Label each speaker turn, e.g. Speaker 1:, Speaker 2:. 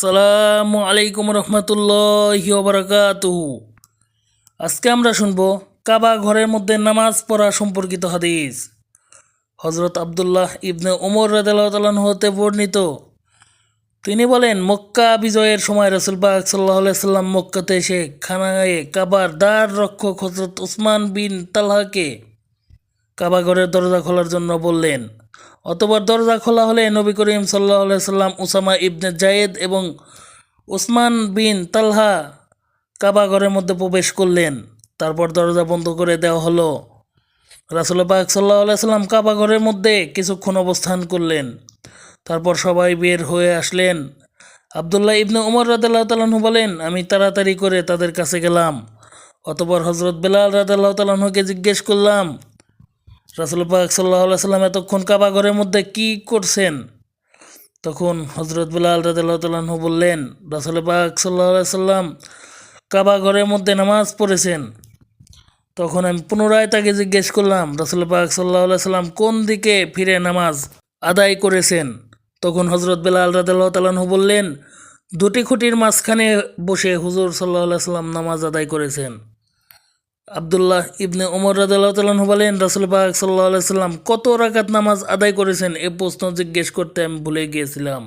Speaker 1: আসসালামু আলাইকুম রহমতুল্লাহ বারাকাতুহু। আজকে আমরা শুনব কাবা ঘরের মধ্যে নামাজ পড়া সম্পর্কিত হাদিস। হজরত আবদুল্লাহ ইবনে ওমর রাদাল্লাহ হতে বর্ণিত। তিনি বলেন, মক্কা বিজয়ের সময় রসুল পাক সাল্লাহ সাল্লাম মক্কাতে এসে খানায় কাবার দ্বার রক্ষক হজরত উসমান বিন তালহাকে কাবা ঘরের দরজা খোলার জন্য বললেন অতবার দরজা খোলা হলে নবী করিম সাল্লাহ সাল্লাম উসামা ইবনে জায়েদ এবং উসমান বিন তালহা কাবা ঘরের মধ্যে প্রবেশ করলেন। তারপর দরজা বন্ধ করে দেওয়া হলো। রাসুল পাক সাল্লাহ সাল্লাম কাবা ঘরের মধ্যে কিছুক্ষণ অবস্থান করলেন। তারপর সবাই বের হয়ে আসলেন। আবদুল্লাহ ইবনে উমর রাদাল্লাহ তালাহু বলেন, আমি তাড়াতাড়ি করে তাদের কাছে গেলাম। অতপর হজরত বেলাল রাদাল্লাহ তালাহুকে জিজ্ঞেস করলাম রাসুল পাক সাল্লাহ সাল্লাম এতক্ষণ কাবা ঘরের মধ্যে কি করছেন? তখন হজরত বেলাল তালাহু বললেন, রাসুল পাক সাল্লাহ সাল্লাম কাবা ঘরের মধ্যে নামাজ পড়েছেন। তখন আমি পুনরায় তাকে জিজ্ঞেস করলাম, রাসুল পাক সাল্লাহ সাল্লাম কোন দিকে ফিরে নামাজ আদায় করেছেন? তখন হজরত বেলাল তালাহু বললেন, দুটি খুঁটির মাঝখানে বসে হুজুর সাল্লাহ সাল্লাম নামাজ আদায় করেছেন। আবদুল্লাহ ইবনে ওমর রাজু বলেন, রাসুল পাক সাল্লাহ সাল্লাম কত রাকাত নামাজ আদায় করেছেন এ প্রশ্ন জিজ্ঞেস করতে আমি ভুলে গিয়েছিলাম।